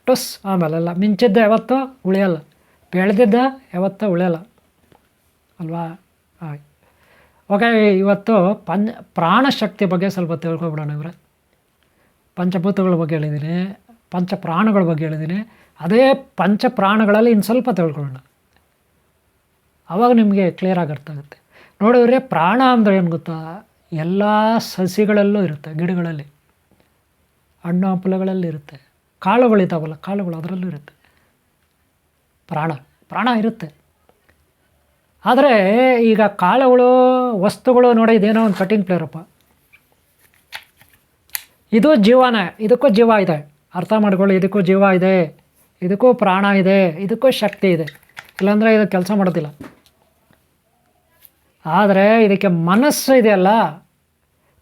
ಟುಸ್ ಆಮೇಲೆಲ್ಲ ಮಿಂಚಿದ್ದೆ ಯಾವತ್ತೂ ಉಳಿಯಲ್ಲ. ಬೆಳೆದಿದ್ದ ಯಾವತ್ತೂ ಉಳಿಯಲ್ಲ. ಅಲ್ವಾ? ಹಾಗೆ. ಓಕೆ ಇವತ್ತು ಪಂಚ ಪ್ರಾಣಶಕ್ತಿ ಬಗ್ಗೆ ಸ್ವಲ್ಪ ತಿಳ್ಕೊಬಿಡೋಣ ಇವರೇ. ಪಂಚಭೂತಗಳ ಬಗ್ಗೆ ಹೇಳಿದ್ದೀನಿ ಪಂಚ ಪ್ರಾಣಗಳ ಬಗ್ಗೆ ಹೇಳಿದ್ದೀನಿ. ಅದೇ ಪಂಚ ಪ್ರಾಣಗಳಲ್ಲಿ ಇನ್ನು ಸ್ವಲ್ಪ ತಿಳ್ಕೊಳ್ಳೋಣ. ಆವಾಗ ನಿಮಗೆ ಕ್ಲಿಯರ್ ಆಗಿ ಅರ್ಥ ಆಗುತ್ತೆ. ನೋಡಿದ್ರೆ ಪ್ರಾಣ ಅಂದರೆ ಏನು ಗೊತ್ತಾ? ಎಲ್ಲ ಸಸಿಗಳಲ್ಲೂ ಇರುತ್ತೆ, ಗಿಡಗಳಲ್ಲಿ. ಹಣ್ಣು ಹಂಪಲುಗಳಲ್ಲಿ ಇರುತ್ತೆ. ಕಾಳುಗಳಿದ್ದಾವಲ್ಲ ಕಾಳುಗಳು ಅದರಲ್ಲೂ ಇರುತ್ತೆ. ಪ್ರಾಣ ಪ್ರಾಣ ಇರುತ್ತೆ. ಆದರೆ ಈಗ ಕಾಳುಗಳು, ವಸ್ತುಗಳು ನೋಡಿ ಇದೇನೋ ಒಂದು ಕಟಿಂಗ್ ಪ್ಲೇರಪ್ಪ ಇದು ಜೀವನೇ, ಇದಕ್ಕೂ ಜೀವ ಇದೆ. ಅರ್ಥ ಮಾಡ್ಕೊಳ್ಳಿ, ಇದಕ್ಕೂ ಜೀವ ಇದೆ, ಇದಕ್ಕೂ ಪ್ರಾಣ ಇದೆ, ಇದಕ್ಕೂ ಶಕ್ತಿ ಇದೆ. ಇಲ್ಲಾಂದರೆ ಇದು ಕೆಲಸ ಮಾಡೋದಿಲ್ಲ. ಆದರೆ ಇದಕ್ಕೆ ಮನಸ್ಸು ಇದೆಯಲ್ಲ,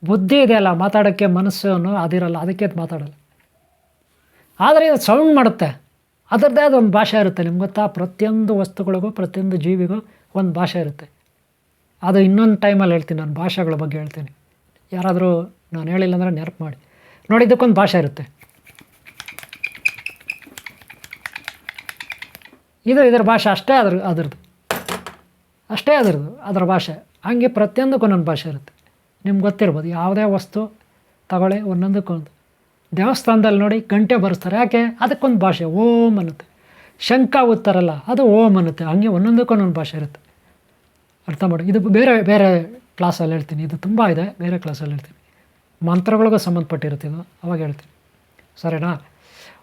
ಬುದ್ಧಿ ಇದೆಯಲ್ಲ, ಮಾತಾಡೋಕ್ಕೆ ಮನಸ್ಸು ಅನ್ನೋ ಅದಿರಲ್ಲ, ಅದಕ್ಕೆ ಅದು ಮಾತಾಡಲ್ಲ. ಆದರೆ ಇದು ಸೌಂಡ್ ಮಾಡುತ್ತೆ. ಅದರದ್ದೇ ಅದೊಂದು ಭಾಷೆ ಇರುತ್ತೆ, ನಿಮ್ಗೆ ಗೊತ್ತಾ? ಪ್ರತಿಯೊಂದು ವಸ್ತುಗಳಿಗೂ, ಪ್ರತಿಯೊಂದು ಜೀವಿಗೂ ಒಂದು ಭಾಷೆ ಇರುತ್ತೆ. ಅದು ಇನ್ನೊಂದು ಟೈಮಲ್ಲಿ ಹೇಳ್ತೀನಿ, ನಾನು ಭಾಷೆಗಳ ಬಗ್ಗೆ ಹೇಳ್ತೀನಿ. ಯಾರಾದರೂ ನಾನು ಹೇಳಿಲ್ಲ ಅಂದರೆ ನೆನಪು ಮಾಡಿ. ನೋಡಿ, ಇದಕ್ಕೊಂದು ಭಾಷೆ ಇರುತ್ತೆ. ಇದು ಇದರ ಭಾಷೆ ಅಷ್ಟೇ ಅದ್ರ ಅದ್ರದ್ದು. ಅಷ್ಟೇ ಅದರದ್ದು, ಅದರ ಭಾಷೆ. ಹಂಗೆ ಪ್ರತಿಯೊಂದಕ್ಕೂ ಒಂದೊಂದು ಭಾಷೆ ಇರುತ್ತೆ. ನಿಮ್ಗೆ ಗೊತ್ತಿರ್ಬೋದು, ಯಾವುದೇ ವಸ್ತು ತಗೊಳ್ಳಿ ಒಂದೊಂದಕ್ಕೊಂದು ದೇವಸ್ಥಾನದಲ್ಲಿ ನೋಡಿ ಗಂಟೆ ಬರೆಸ್ತಾರೆ. ಯಾಕೆ? ಅದಕ್ಕೊಂದು ಭಾಷೆ, ಓಂ ಅನ್ನುತ್ತೆ. ಶಂಕ ಓದ್ತಾರಲ್ಲ ಅದು ಓಂ ಅನ್ನುತ್ತೆ. ಹಂಗೆ ಒಂದೊಂದಕ್ಕೂ ಒಂದೊಂದು ಭಾಷೆ ಇರುತ್ತೆ. ಅರ್ಥ ಮಾಡಿ. ಇದು ಬೇರೆ ಬೇರೆ ಕ್ಲಾಸಲ್ಲಿ ಹೇಳ್ತೀನಿ. ಇದು ತುಂಬ ಇದೆ. ಬೇರೆ ಕ್ಲಾಸಲ್ಲಿ ಹೇಳ್ತೀನಿ. ಮಂತ್ರಗಳಿಗೂ ಸಂಬಂಧಪಟ್ಟಿರುತ್ತೆ ಇದು. ಅವಾಗ ಹೇಳ್ತೀನಿ. ಸರಿನಾ?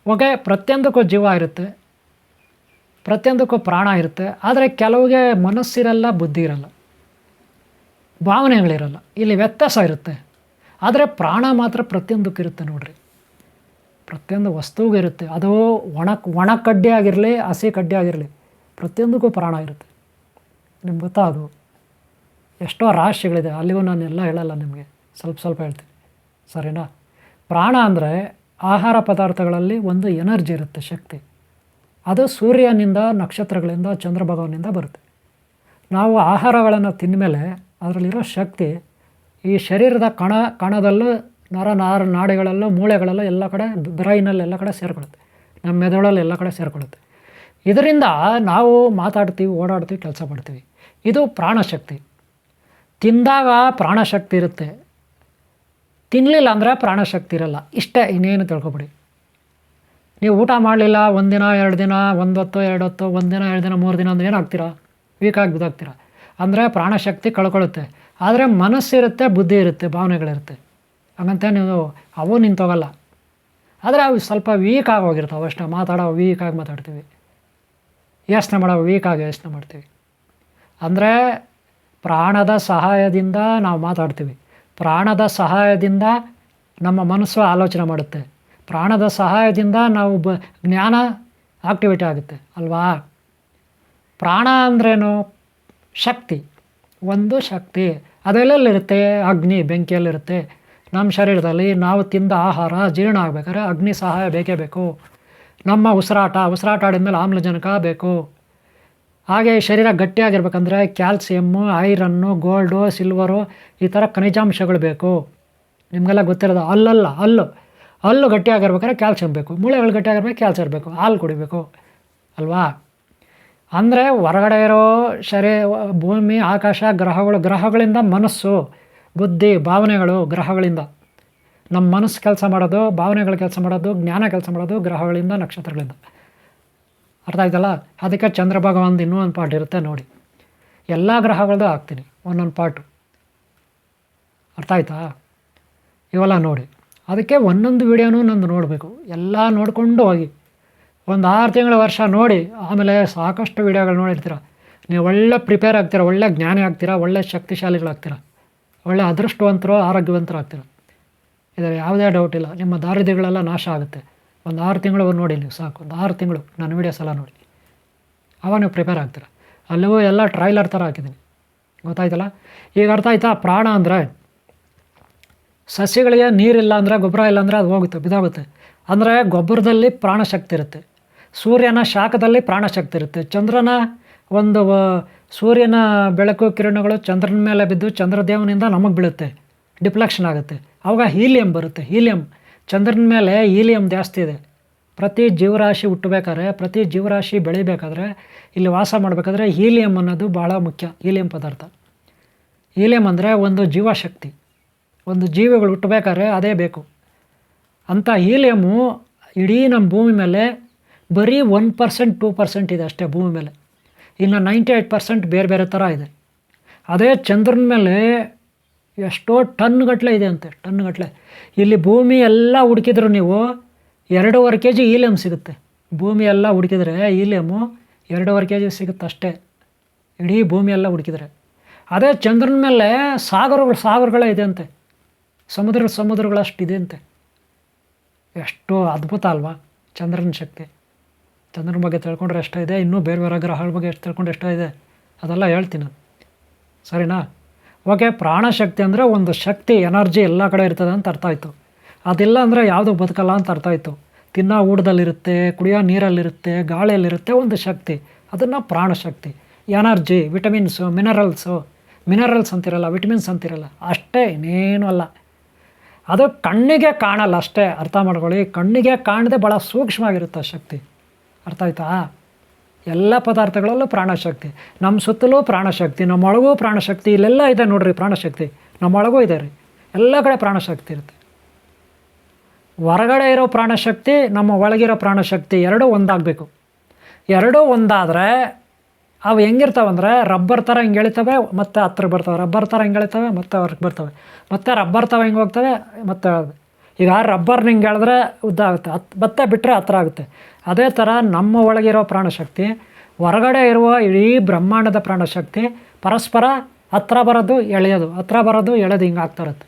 ಓಕೆ, ಪ್ರತಿಯೊಂದಕ್ಕೂ ಜೀವ ಇರುತ್ತೆ. ಪ್ರತಿಯೊಂದಕ್ಕೂ ಪ್ರಾಣ ಇರುತ್ತೆ. ಆದರೆ ಕೆಲವಿಗೆ ಮನಸ್ಸಿರಲ್ಲ, ಬುದ್ಧಿ ಇರಲ್ಲ. ಭಾವನೆಗಳಿರಲ್ಲ. ಇಲ್ಲಿ ವ್ಯತ್ಯಾಸ ಇರುತ್ತೆ. ಆದರೆ ಪ್ರಾಣ ಮಾತ್ರ ಪ್ರತಿಯೊಂದಕ್ಕೂ ಇರುತ್ತೆ ನೋಡ್ರಿ. ಪ್ರತಿಯೊಂದು ವಸ್ತುವಿಗೂ ಇರುತ್ತೆ. ಅದು ಒಣ ಒಣ ಕಡ್ಡಿ ಆಗಿರಲಿ, ಹಸಿ ಕಡ್ಡಿ ಆಗಿರಲಿ, ಪ್ರತಿಯೊಂದಕ್ಕೂ ಪ್ರಾಣ ಇರುತ್ತೆ. ನಿಮ್ಗೆ ಗೊತ್ತಾ ಅದು? ಎಷ್ಟೋ ರಾಶಿಗಳಿದೆ, ಅಲ್ಲಿಗೂ ನಾನು ಎಲ್ಲ ಹೇಳಲ್ಲ ನಿಮಗೆ. ಸ್ವಲ್ಪ ಸ್ವಲ್ಪ ಹೇಳ್ತೀನಿ. ಸರಿನಾ? ಪ್ರಾಣ ಅಂದರೆ ಆಹಾರ ಪದಾರ್ಥಗಳಲ್ಲಿ ಒಂದು ಎನರ್ಜಿ ಇರುತ್ತೆ, ಶಕ್ತಿ. ಅದು ಸೂರ್ಯನಿಂದ, ನಕ್ಷತ್ರಗಳಿಂದ ಚಂದ್ರ ಭಗವಾನಿಂದ ಬರುತ್ತೆ. ನಾವು ಆಹಾರಗಳನ್ನು ತಿಂದಮೇಲೆ ಅದರಲ್ಲಿರೋ ಶಕ್ತಿ, ಈ ಶರೀರದ ಕಣ, ಕಣದಲ್ಲೂ, ನರ, ನಾರ, ನಾಡಿಗಳಲ್ಲೂ, ಮೂಳೆಗಳಲ್ಲೂ ಎಲ್ಲ ಕಡೆ, ಬ್ರೈನಲ್ಲಿ ಎಲ್ಲ ಕಡೆ ಸೇರ್ಕೊಳ್ಳುತ್ತೆ. ನಮ್ಮ ಮೆದುಳಲ್ಲಿ ಎಲ್ಲ ಕಡೆ ಸೇರ್ಕೊಳ್ಳುತ್ತೆ. ಇದರಿಂದ ನಾವು ಮಾತಾಡ್ತೀವಿ, ಓಡಾಡ್ತೀವಿ, ಕೆಲಸ ಮಾಡ್ತೀವಿ. ಇದು ಪ್ರಾಣಶಕ್ತಿ. ತಿಂದಾಗ ಪ್ರಾಣಶಕ್ತಿ ಇರುತ್ತೆ. ತಿನ್ನಲಿಲ್ಲ ಅಂದರೆ ಪ್ರಾಣಶಕ್ತಿ ಇರಲ್ಲ. ಇಷ್ಟೇ ಇನ್ನೇನು ತಿಳ್ಕೊಬಿಡಿ. ನೀವು ಊಟ ಮಾಡಲಿಲ್ಲ ಒಂದಿನ ಎರಡು ದಿನ, ಒಂದು ಹೊತ್ತು, ಎರಡು ಹೊತ್ತು, ಒಂದು ದಿನ, ಎರಡು ದಿನ, ಮೂರು ದಿನ ಅಂದ್ರೆ ಏನಾಗ್ತೀರಾ ವೀಕಾಗಿ ಬಿದ್ದಾಗ್ತೀರಾ. ಅಂದರೆ ಪ್ರಾಣಶಕ್ತಿ ಕಳ್ಕೊಳ್ಳುತ್ತೆ. ಆದರೆ ಮನಸ್ಸಿರುತ್ತೆ ಬುದ್ಧಿ ಇರುತ್ತೆ, ಭಾವನೆಗಳಿರುತ್ತೆ. ಹಾಗಂತ ನೀವು ಅವು ನಿಂತೋಗಲ್ಲ. ಆದರೆ ಅವು ಸ್ವಲ್ಪ ವೀಕ್ ಆಗಿ ಹೋಗಿರ್ತಾವೆ ಅಷ್ಟೇ. ಮಾತಾಡೋ ವೀಕಾಗಿ ಮಾತಾಡ್ತೀವಿ. ಯೋಚನೆ ಮಾಡೋ ವೀಕಾಗಿ ಯೋಚನೆ ಮಾಡ್ತೀವಿ. ಅಂದರೆ ಪ್ರಾಣದ ಸಹಾಯದಿಂದ ನಾವು ಮಾತಾಡ್ತೀವಿ. ಪ್ರಾಣದ ಸಹಾಯದಿಂದ ನಮ್ಮ ಮನಸ್ಸು ಆಲೋಚನೆ ಮಾಡುತ್ತೆ. ಪ್ರಾಣದ ಸಹಾಯದಿಂದ ನಾವು ಬ, ಜ್ಞಾನ ಆಕ್ಟಿವಿಟಿ ಆಗುತ್ತೆ, ಅಲ್ವಾ? ಪ್ರಾಣ ಅಂದ್ರೇನು? ಶಕ್ತಿ. ಒಂದು ಶಕ್ತಿ. ಅದೆಲ್ಲಲ್ಲಿರುತ್ತೆ ಅಗ್ನಿ ಬೆಂಕಿಯಲ್ಲಿರುತ್ತೆ. ನಮ್ಮ ಶರೀರದಲ್ಲಿ ನಾವು ತಿಂದ ಆಹಾರ ಜೀರ್ಣ ಆಗಬೇಕಾದ್ರೆ ಅಗ್ನಿ ಸಹಾಯ ಬೇಕೇ ಬೇಕು. ನಮ್ಮ ಉಸಿರಾಟ ಉಸಿರಾಟ ಆಡಿದ್ಮೇಲೆ ಆಮ್ಲಜನಕ ಬೇಕು. ಹಾಗೆ ಶರೀರ ಗಟ್ಟಿಯಾಗಿರ್ಬೇಕಂದ್ರೆ ಕ್ಯಾಲ್ಸಿಯಮ್ಮು ಐರನ್ನು ಗೋಲ್ಡು, ಸಿಲ್ವರು ಈ ಥರ ಖನಿಜಾಂಶಗಳು ಬೇಕು. ನಿಮಗೆಲ್ಲ ಗೊತ್ತಿರೋದು ಅಲ್ಲಲ್ಲ ಹಲ್ಲು. ಹಲ್ಲು ಗಟ್ಟಿಯಾಗಿರ್ಬೇಕಾದ್ರೆ ಕ್ಯಾಲ್ಸಿಯಂ ಬೇಕು. ಮೂಳೆಗಳು ಗಟ್ಟಿಯಾಗಿರ್ಬೇಕು ಕ್ಯಾಲ್ಸಿಯಂ ಬೇಕು. ಹಾಲು ಕುಡಿಬೇಕು, ಅಲ್ವಾ? ಅಂದರೆ ಹೊರಗಡೆ ಇರೋ ಶರೀ, ಭೂಮಿ, ಆಕಾಶ, ಗ್ರಹಗಳು, ಗ್ರಹಗಳಿಂದ ಮನಸ್ಸು, ಬುದ್ಧಿ, ಭಾವನೆಗಳು ಗ್ರಹಗಳಿಂದ. ನಮ್ಮ ಮನಸ್ಸು ಕೆಲಸ ಮಾಡೋದು, ಭಾವನೆಗಳು ಕೆಲಸ ಮಾಡೋದು, ಜ್ಞಾನ ಕೆಲಸ ಮಾಡೋದು ಗ್ರಹಗಳಿಂದ, ನಕ್ಷತ್ರಗಳಿಂದ. ಅರ್ಥ ಆಯ್ತಲ್ಲ? ಅದಕ್ಕೆ ಚಂದ್ರ ಭಗವಾನ್ ಇನ್ನೂ ಒಂದು ಪಾರ್ಟ್ ಇರುತ್ತೆ ನೋಡಿ. ಎಲ್ಲ ಗ್ರಹಗಳದ್ದು ಹಾಕ್ತೀನಿ, ಒಂದೊಂದು ಪಾರ್ಟು ಅರ್ಥ ಆಯ್ತಾ? ಇವೆಲ್ಲ ನೋಡಿ. ಅದಕ್ಕೆ ಒಂದೊಂದು ವಿಡಿಯೋನೂ ನಂದು ನೋಡಬೇಕು. ಎಲ್ಲ ನೋಡಿಕೊಂಡು ಹೋಗಿ. ಒಂದು ಆರು ತಿಂಗಳ ವರ್ಷ ನೋಡಿ, ಆಮೇಲೆ ಸಾಕಷ್ಟು ವಿಡಿಯೋಗಳು ನೋಡಿರ್ತೀರ. ನೀವು ಒಳ್ಳೆ ಪ್ರಿಪೇರ್ ಆಗ್ತೀರ, ಒಳ್ಳೆ ಜ್ಞಾನಿ ಆಗ್ತೀರಾ, ಒಳ್ಳೆ ಶಕ್ತಿಶಾಲಿಗಳಾಗ್ತೀರ ಒಳ್ಳೆ ಅದೃಷ್ಟವಂತರು, ಆರೋಗ್ಯವಂತರು ಆಗ್ತೀರ. ಇದರ ಯಾವುದೇ ಡೌಟ್ ಇಲ್ಲ. ನಿಮ್ಮ ದಾರಿದ್ರ್ಯಗಳೆಲ್ಲ ನಾಶ ಆಗುತ್ತೆ. ಒಂದು ಆರು ತಿಂಗಳು ನೋಡಿ ನೀವು ಸಾಕು, ಒಂದು ಆರು ತಿಂಗಳು ನನ್ನ ವೀಡಿಯೋಸ್ ಎಲ್ಲ ನೋಡಿ. ಅವಾಗ ನೀವು ಪ್ರಿಪೇರ್ ಆಗ್ತೀರ. ಅಲ್ಲಿಗೂ ಎಲ್ಲ ಟ್ರೈಲರ್ ಥರ ಹಾಕಿದ್ದೀನಿ ಗೊತ್ತಾಯ್ತಲ್ಲ? ಈಗ ಅರ್ಥ ಆಯ್ತಾ? ಪ್ರಾಣ ಅಂದರೆ ಸಸ್ಯಗಳಿಗೆ ನೀರಿಲ್ಲ ಅಂದರೆ ಗೊಬ್ಬರ ಇಲ್ಲ ಅಂದರೆ ಅದು ಹೋಗುತ್ತೆ ಬಿದಾಗುತ್ತೆ ಅಂದರೆ ಗೊಬ್ಬರದಲ್ಲಿ ಪ್ರಾಣಶಕ್ತಿ ಇರುತ್ತೆ. ಸೂರ್ಯನ ಶಾಖದಲ್ಲಿ ಪ್ರಾಣಶಕ್ತಿ ಇರುತ್ತೆ. ಚಂದ್ರನ ಒಂದು ಸೂರ್ಯನ ಬೆಳಕು ಕಿರಣಗಳು ಚಂದ್ರನ ಮೇಲೆ ಬಿದ್ದು ಚಂದ್ರದೇವನಿಂದ ನಮಗೆ ಬೀಳುತ್ತೆ. ಡಿಫ್ಲೆಕ್ಷನ್ ಆಗುತ್ತೆ. ಅವಾಗ ಹೀಲಿಯಂ ಬರುತ್ತೆ. ಹೀಲಿಯಂ ಚಂದ್ರನ ಮೇಲೆ ಈಲಿಯಂ ಜಾಸ್ತಿ ಇದೆ. ಪ್ರತಿ ಜೀವರಾಶಿ ಹುಟ್ಟಬೇಕಾದ್ರೆ, ಪ್ರತಿ ಜೀವರಾಶಿ ಬೆಳಿಬೇಕಾದ್ರೆ, ಇಲ್ಲಿ ವಾಸ ಮಾಡಬೇಕಾದ್ರೆ ಹೀಲಿಯಂ ಅನ್ನೋದು ಭಾಳ ಮುಖ್ಯ, ಹೀಲಿಯಂ ಪದಾರ್ಥ. ಹೀಲಿಯಂ ಅಂದರೆ ಒಂದು ಜೀವಶಕ್ತಿ. ಒಂದು ಜೀವಿಗಳು ಹುಟ್ಟಬೇಕಾದ್ರೆ ಅದೇ ಬೇಕು. ಅಂಥ ಹೀಲಿಯಮು ಇಡೀ ನಮ್ಮ ಭೂಮಿ ಮೇಲೆ ಬರೀ ಒನ್ ಪರ್ಸೆಂಟ್, ಟೂ ಪರ್ಸೆಂಟ್ ಇದೆ ಅಷ್ಟೇ ಭೂಮಿ ಮೇಲೆ. ಇನ್ನು ನೈಂಟಿ ಏಯ್ಟ್ ಪರ್ಸೆಂಟ್ ಬೇರೆ ಬೇರೆ ಥರ ಇದೆ. ಅದೇ ಚಂದ್ರನ ಮೇಲೆ ಎಷ್ಟೋ ಟನ್ ಗಟ್ಟಲೆ ಇದೆ ಅಂತೆ ಟನ್ ಗಟ್ಟಲೆ ಇಲ್ಲಿ ಭೂಮಿ ಎಲ್ಲ ಹುಡುಕಿದ್ರು ನೀವು, ಎರಡೂವರೆ ಕೆ ಜಿ ಈಲಿಯಮ್ ಸಿಗುತ್ತೆ. ಭೂಮಿ ಎಲ್ಲ ಹುಡುಕಿದ್ರೆ ಈಲಿಯಮು ಎರಡೂವರೆ ಕೆ ಜಿ ಸಿಗುತ್ತೆ ಅಷ್ಟೇ. ಇಡೀ ಭೂಮಿ ಎಲ್ಲ ಹುಡುಕಿದ್ರೆ. ಅದೇ ಚಂದ್ರನ ಮೇಲೆ ಸಾಗರಗಳು, ಸಾಗರಗಳೇ ಇದೆ ಅಂತೆ. ಸಮುದ್ರ, ಸಮುದ್ರಗಳಷ್ಟು ಇದೆ ಅಂತೆ. ಎಷ್ಟು ಅದ್ಭುತ ಅಲ್ವಾ ಚಂದ್ರನ ಶಕ್ತಿ. ಚಂದ್ರನ ಬಗ್ಗೆ ತಿಳ್ಕೊಂಡ್ರೆ ಎಷ್ಟೋ ಇದೆ, ಇನ್ನೂ ಬೇರೆ ಬೇರೆ ಗ್ರಹಗಳ ಬಗ್ಗೆ ಎಷ್ಟು ತಿಳ್ಕೊಂಡ್ರೆ ಎಷ್ಟೋ ಇದೆ. ಅದೆಲ್ಲ ಹೇಳ್ತೀನಿ ಸರಿನಾ? ಓಕೆ, ಪ್ರಾಣಶಕ್ತಿ ಅಂದರೆ ಒಂದು ಶಕ್ತಿ, ಎನರ್ಜಿ ಎಲ್ಲ ಕಡೆ ಇರ್ತದೆ ಅಂತ ಅರ್ಥ ಆಯಿತು. ಅದಿಲ್ಲ ಅಂದರೆ ಯಾವುದು ಬದುಕಲ್ಲ ಅಂತ ಅರ್ಥ ಆಯಿತು. ತಿನ್ನೋ ಊಟದಲ್ಲಿರುತ್ತೆ, ಕುಡಿಯೋ ನೀರಲ್ಲಿರುತ್ತೆ, ಗಾಳಿಯಲ್ಲಿರುತ್ತೆ ಒಂದು ಶಕ್ತಿ. ಅದನ್ನು ಪ್ರಾಣಶಕ್ತಿ. Energy, vitamins, minerals. ಮಿನರಲ್ಸ್ ಅಂತಿರಲ್ಲ, ವಿಟಮಿನ್ಸ್ ಅಂತಿರಲ್ಲ, ಅಷ್ಟೇ, ಇನ್ನೇನೂ ಅಲ್ಲ. ಅದು ಕಣ್ಣಿಗೆ ಕಾಣಲ್ಲ ಅಷ್ಟೇ, ಅರ್ಥ ಮಾಡ್ಕೊಳ್ಳಿ. ಕಣ್ಣಿಗೆ ಕಾಣದೆ ಭಾಳ ಸೂಕ್ಷ್ಮವಾಗಿರುತ್ತೆ ಆ ಶಕ್ತಿ. ಅರ್ಥ ಆಯ್ತಾ? ಎಲ್ಲ ಪದಾರ್ಥಗಳಲ್ಲೂ ಪ್ರಾಣಶಕ್ತಿ. ನಮ್ಮ ಸುತ್ತಲೂ ಪ್ರಾಣಶಕ್ತಿ ನಮ್ಮೊಳಗೂ ಪ್ರಾಣಶಕ್ತಿ, ಇಲ್ಲೆಲ್ಲ ಇದೆ ನೋಡ್ರಿ ಪ್ರಾಣಶಕ್ತಿ. ನಮ್ಮೊಳಗೂ ಇದೆ ರೀ. ಎಲ್ಲ ಕಡೆ ಪ್ರಾಣಶಕ್ತಿ ಇರುತ್ತೆ. ಹೊರಗಡೆ ಇರೋ ಪ್ರಾಣಶಕ್ತಿ, ನಮ್ಮ ಒಳಗಿರೋ ಪ್ರಾಣಶಕ್ತಿ ಎರಡೂ ಒಂದಾಗಬೇಕು. ಎರಡೂ ಒಂದಾದರೆ ಅವು ಹೆಂಗಿರ್ತಾವಂದ್ರೆ ರಬ್ಬರ್ ಥರ ಹಿಂಗೆ ಎಳಿತವೆ, ಮತ್ತೆ ಹತ್ರ ಬರ್ತವೆ. ರಬ್ಬರ್ ಥರ ಹಿಂಗೆ ಎಳಿತವೆ, ಮತ್ತೆ ಹೊರಗೆ ಬರ್ತವೆ. ಮತ್ತೆ ರಬ್ಬರ್ ಥರ ಹಿಂಗೆ ಹೋಗ್ತವೆ, ಮತ್ತೆ ಈಗ ರಬ್ಬರ್ನ ಹಿಂಗೆ ಎಳೆದ್ರೆ ಉದ್ದ ಆಗುತ್ತೆ. ಹತ್ ಮತ್ತೆ ಬಿಟ್ಟರೆ ಹತ್ರ ಆಗುತ್ತೆ. ಅದೇ ಥರ ನಮ್ಮ ಒಳಗಿರೋ ಪ್ರಾಣಶಕ್ತಿ, ಹೊರಗಡೆ ಇರುವ ಇಡೀ ಬ್ರಹ್ಮಾಂಡದ ಪ್ರಾಣಶಕ್ತಿ ಪರಸ್ಪರ ಹತ್ರ ಬರೋದು ಎಳೆಯೋದು, ಹತ್ರ ಬರೋದು ಎಳೆದು ಹಿಂಗೆ ಇರುತ್ತೆ.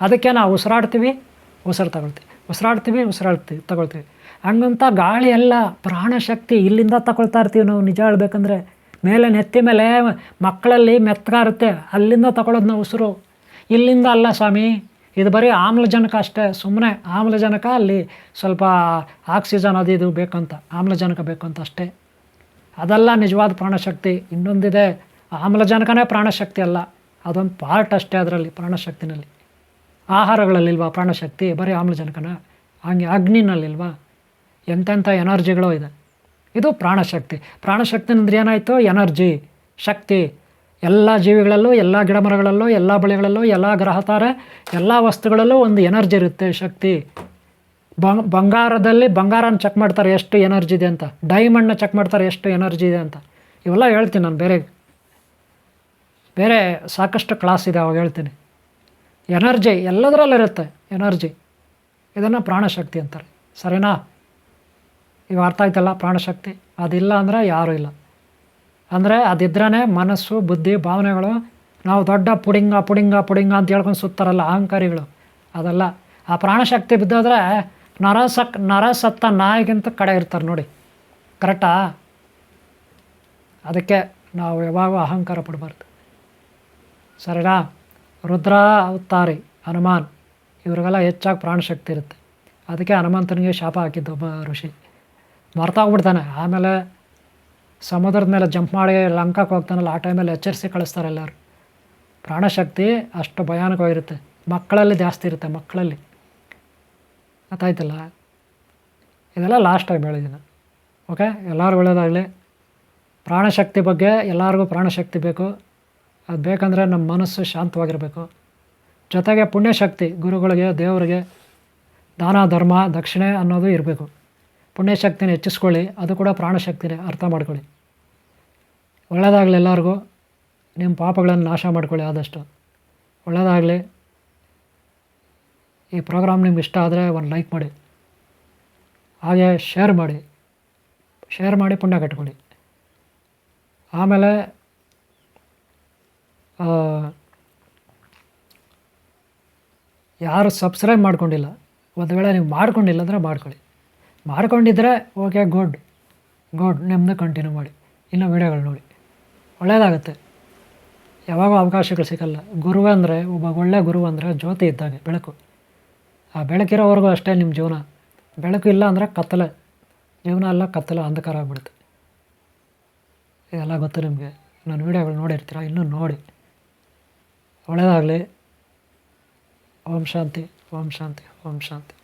ಅದಕ್ಕೆ ನಾವು ಉಸಿರಾಡ್ತೀವಿ, ಉಸಿರು ತಗೊಳ್ತೀವಿ. ಉಸಿರಾಡ್ತೀವಿ ಉಸಿರಾಡ್ತೀವಿ ತಗೊಳ್ತೀವಿ. ಹಂಗಂತ ಗಾಳಿ ಎಲ್ಲ ಪ್ರಾಣಶಕ್ತಿ ಇಲ್ಲಿಂದ ತಗೊಳ್ತಾ ಇರ್ತೀವಿ ನಾವು, ನಿಜ ಹೇಳ್ಬೇಕಂದ್ರೆ. ಮೇಲೆ ನೆತ್ತಿ ಮೇಲೆ ಮಕ್ಕಳಲ್ಲಿ ಮೆತ್ತಗಾರುತ್ತೆ ಅಲ್ಲಿಂದ ತಗೊಳ್ಳೋದು ನಾವು ಉಸಿರು. ಇಲ್ಲಿಂದ ಅಲ್ಲ ಸ್ವಾಮಿ. ಇದು ಬರೀ ಆಮ್ಲಜನಕ ಅಷ್ಟೇ ಸುಮ್ಮನೆ ಆಮ್ಲಜನಕ ಅಲ್ಲಿ ಸ್ವಲ್ಪ ಆಕ್ಸಿಜನ್ ಅದು ಇದು ಬೇಕಂತ, ಆಮ್ಲಜನಕ ಬೇಕು ಅಂತ ಅಷ್ಟೇ. ಅದೆಲ್ಲ ನಿಜವಾದ ಪ್ರಾಣಶಕ್ತಿ. ಇನ್ನೊಂದಿದೆ, ಆಮ್ಲಜನಕನೇ ಪ್ರಾಣಶಕ್ತಿ ಅಲ್ಲ, ಅದೊಂದು ಪಾರ್ಟ್ ಅಷ್ಟೇ ಅದರಲ್ಲಿ, ಪ್ರಾಣಶಕ್ತಿನಲ್ಲಿ. ಆಹಾರಗಳಲ್ಲಿಲ್ವಾ ಪ್ರಾಣಶಕ್ತಿ? ಬರೀ ಆಮ್ಲಜನಕನ? ಹಂಗೆ ಅಗ್ನಿನಲ್ಲಿಲ್ವಾ? ಎಂತೆಂಥ ಎನರ್ಜಿಗಳು ಇದೆ. ಇದು ಪ್ರಾಣಶಕ್ತಿ. ಪ್ರಾಣಶಕ್ತಿ ಅಂದ್ರೆ ಏನಾಯಿತು? ಎನರ್ಜಿ, ಶಕ್ತಿ. ಎಲ್ಲ ಜೀವಿಗಳಲ್ಲೂ, ಎಲ್ಲ ಗಿಡಮರಗಳಲ್ಲೂ, ಎಲ್ಲ ಬೆಳೆಗಳಲ್ಲೂ ಎಲ್ಲ ಗ್ರಹತಾರ, ಎಲ್ಲ ವಸ್ತುಗಳಲ್ಲೂ ಒಂದು ಎನರ್ಜಿ ಇರುತ್ತೆ ಶಕ್ತಿ. ಬಂಗ್, ಬಂಗಾರದಲ್ಲಿ ಬಂಗಾರನ ಚೆಕ್ ಮಾಡ್ತಾರೆ ಎಷ್ಟು ಎನರ್ಜಿ ಇದೆ ಅಂತ. ಡೈಮಂಡ್ನ ಚೆಕ್ ಮಾಡ್ತಾರೆ ಎಷ್ಟು ಎನರ್ಜಿ ಇದೆ ಅಂತ. ಇವೆಲ್ಲ ಹೇಳ್ತೀನಿ ನಾನು ಬೇರೆ ಬೇರೆ ಸಾಕಷ್ಟು ಕ್ಲಾಸ್ ಇದೆ ಅವಾಗ ಹೇಳ್ತೀನಿ. ಎನರ್ಜಿ ಎಲ್ಲದರಲ್ಲಿರುತ್ತೆ ಎನರ್ಜಿ ಇದನ್ನು ಪ್ರಾಣಶಕ್ತಿ ಅಂತಾರೆ. ಸರಿನಾ? ಈಗ ಅರ್ಥ ಆಯ್ತಲ್ಲ ಪ್ರಾಣಶಕ್ತಿ? ಅದಿಲ್ಲ ಅಂದರೆ ಯಾರೂ ಇಲ್ಲ. ಅಂದರೆ ಅದಿದ್ರೇ ಮನಸ್ಸು, ಬುದ್ಧಿ, ಭಾವನೆಗಳು ನಾವು ದೊಡ್ಡ ಪುಡಿಂಗ ಪುಡಿಂಗ ಪುಡಿಂಗ ಅಂತ ಹೇಳ್ಕೊಂಡು ಸುತ್ತಾರಲ್ಲ ಅಹಂಕಾರಿಗಳು. ಅದಲ್ಲ. ಆ ಪ್ರಾಣಶಕ್ತಿ ಬಿದ್ದಾದ್ರೆ ನರಸಕ್, ನರಸತ್ತ ನರ ಸತ್ತ ನಾಯಿಗಿಂತ ಕಡೆ ಇರ್ತಾರೆ ನೋಡಿ. ಕರೆಕ್ಟಾ? ಅದಕ್ಕೆ ನಾವು ಯಾವಾಗೂ ಅಹಂಕಾರ ಪಡಬಾರ್ದು. ಸರಿನಾ? ರುದ್ರ ಅವತಾರಿ ಹನುಮಾನ್, ಇವ್ರಿಗೆಲ್ಲ ಹೆಚ್ಚಾಗಿ ಪ್ರಾಣಶಕ್ತಿ ಇರುತ್ತೆ. ಅದಕ್ಕೆ ಹನುಮಂತನಿಗೆ ಶಾಪ ಹಾಕಿದ್ದು ಒಬ್ಬ ಋಷಿ. ಮರ್ತಾಗ್ಬಿಡ್ತಾನೆ. ಆಮೇಲೆ ಸಮುದ್ರದ ಮೇಲೆ ಜಂಪ್ ಮಾಡಿ ಲಂಕಾಕ್ಕೆ ಹೋಗ್ತಾನಲ್ಲ, ಆ ಟೈಮಲ್ಲಿ ಎಚ್ಚರಿಸಿ ಕಳಿಸ್ತಾರೆ ಎಲ್ಲರೂ. ಪ್ರಾಣಶಕ್ತಿ ಅಷ್ಟು ಭಯಾನಕವಾಗಿರುತ್ತೆ. ಮಕ್ಕಳಲ್ಲಿ ಜಾಸ್ತಿ ಇರುತ್ತೆ, ಮಕ್ಕಳಲ್ಲಿ. ಗೊತ್ತಾಯ್ತಲ್ಲ? ಇದೆಲ್ಲ ಲಾಸ್ಟ್ ಟೈಮ್ ಹೇಳಿದ್ದೀನಿ. ಓಕೆ ಎಲ್ಲರೂ ಒಳ್ಳೆಯದಾಗಲಿ ಪ್ರಾಣಶಕ್ತಿ ಬಗ್ಗೆ ಎಲ್ಲರಿಗೂ ಪ್ರಾಣಶಕ್ತಿ ಬೇಕು. ಅದು ಬೇಕಂದರೆ ನಮ್ಮ ಮನಸ್ಸು ಶಾಂತವಾಗಿರಬೇಕು. ಜೊತೆಗೆ ಪುಣ್ಯಶಕ್ತಿ ಗುರುಗಳಿಗೆ, ದೇವರಿಗೆ, ದಾನ, ಧರ್ಮ, ದಕ್ಷಿಣೆ ಅನ್ನೋದು ಇರಬೇಕು. ಪುಣ್ಯಶಕ್ತಿನ ಹೆಚ್ಚಿಸ್ಕೊಳ್ಳಿ, ಅದು ಕೂಡ ಪ್ರಾಣಶಕ್ತಿನೇ ಅರ್ಥ ಮಾಡ್ಕೊಳ್ಳಿ. ಒಳ್ಳೆಯದಾಗಲಿ ಎಲ್ಲರಿಗೂ ನಿಮ್ಮ ಪಾಪಗಳನ್ನು ನಾಶ ಮಾಡ್ಕೊಳ್ಳಿ ಆದಷ್ಟು. ಒಳ್ಳೆಯದಾಗಲಿ ಈ ಪ್ರೋಗ್ರಾಮ್ ನಿಮ್ಗೆ ಇಷ್ಟ ಆದರೆ ಒಂದು ಲೈಕ್ ಮಾಡಿ. ಹಾಗೆ ಶೇರ್ ಮಾಡಿ. ಶೇರ್ ಮಾಡಿ ಪುಣ್ಯ ಕಟ್ಕೊಳ್ಳಿ. ಆಮೇಲೆ ಯಾರು ಸಬ್ಸ್ಕ್ರೈಬ್ ಮಾಡ್ಕೊಂಡಿಲ್ಲ, ಒಂದು ವೇಳೆ ನೀವು ಮಾಡ್ಕೊಂಡಿಲ್ಲ ಅಂದರೆ ಮಾಡ್ಕೊಳ್ಳಿ. ಮಾಡ್ಕೊಂಡಿದ್ರೆ ಓಕೆ ಗುಡ್ ಗುಡ್ ನಿಮ್ಮದು ಕಂಟಿನ್ಯೂ ಮಾಡಿ. ಇನ್ನು ವೀಡಿಯೋಗಳು ನೋಡಿ. ಒಳ್ಳೆಯದಾಗುತ್ತೆ ಯಾವಾಗೂ ಅವಕಾಶಗಳು ಸಿಗಲ್ಲ. ಗುರು ಅಂದರೆ, ಒಬ್ಬ ಒಳ್ಳೆಯ ಗುರು ಅಂದರೆ ಜ್ಯೋತಿ ಇದ್ದಾಗೆ, ಬೆಳಕು. ಆ ಬೆಳಕಿರೋವರೆಗೂ ಅಷ್ಟೇ ನಿಮ್ಮ ಜೀವನ. ಬೆಳಕು ಇಲ್ಲ ಅಂದರೆ ಕತ್ತಲೆ. ಜೀವನ ಎಲ್ಲ ಕತ್ತಲೆ, ಅಂಧಕಾರ ಆಗ್ಬಿಡುತ್ತೆ. ಇದೆಲ್ಲ ಗೊತ್ತು ನಿಮಗೆ. ನಾನು ವೀಡಿಯೋಗಳು ನೋಡಿರ್ತೀರ? ಇನ್ನೂ ನೋಡಿ. ಒಳ್ಳೆಯದಾಗಲಿ ಓಂ ಶಾಂತಿ ಓಂ ಶಾಂತಿ ಓಂ ಶಾಂತಿ.